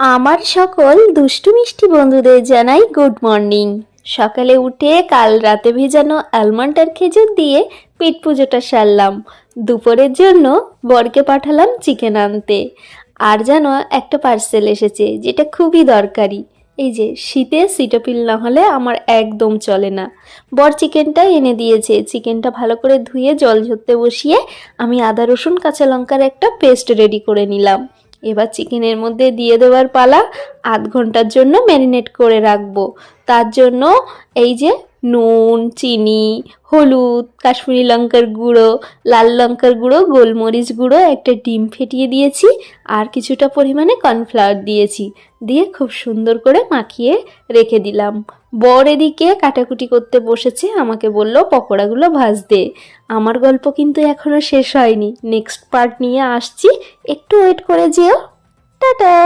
আমার সকল দুষ্টু মিষ্টি বন্ধুদের জানাই গুড মর্নিং সকালে উঠে কাল রাতে ভেজানো আলমন্ড আর খেজুর দিয়ে পেট পুজোটা সারলাম। দুপুরের জন্য বরকে পাঠালাম চিকেন আনতে। আর যেন একটা পার্সেল এসেছে যেটা খুবই দরকারি। এই যে, শীতে সিটোপিল না হলে আমার একদম চলে না। বর চিকেনটা এনে দিয়েছে। চিকেনটা ভালো করে ধুয়ে জল ঝরতে বসিয়ে আমি আদা রসুন, কাঁচা লঙ্কার একটা পেস্ট রেডি করে নিলাম। এবার চিকেনের মধ্যে দিয়ে দেওয়ার পালা আধ ঘণ্টার জন্য ম্যারিনেট করে রাখব। তার জন্য এই যে নুন, চিনি, হলুদ, কাশ্মীরি লঙ্কার গুঁড়ো, লাল লঙ্কার গুঁড়ো, গোলমরিচ গুঁড়ো, একটা ডিম ফেটিয়ে দিয়েছি আর কিছুটা পরিমাণে কর্নফ্লাওয়ার দিয়েছি। দিয়ে খুব সুন্দর করে মাখিয়ে রেখে দিলাম। বর এদিকে কাটাকুটি করতে বসেছে, আমাকে বলল, পকোড়াগুলো ভাজতে আমার গল্প কিন্তু এখনও শেষ হয়নি। নেক্সট পার্ট নিয়ে আসছি। একটু ওয়েট করে যেও। টাটা!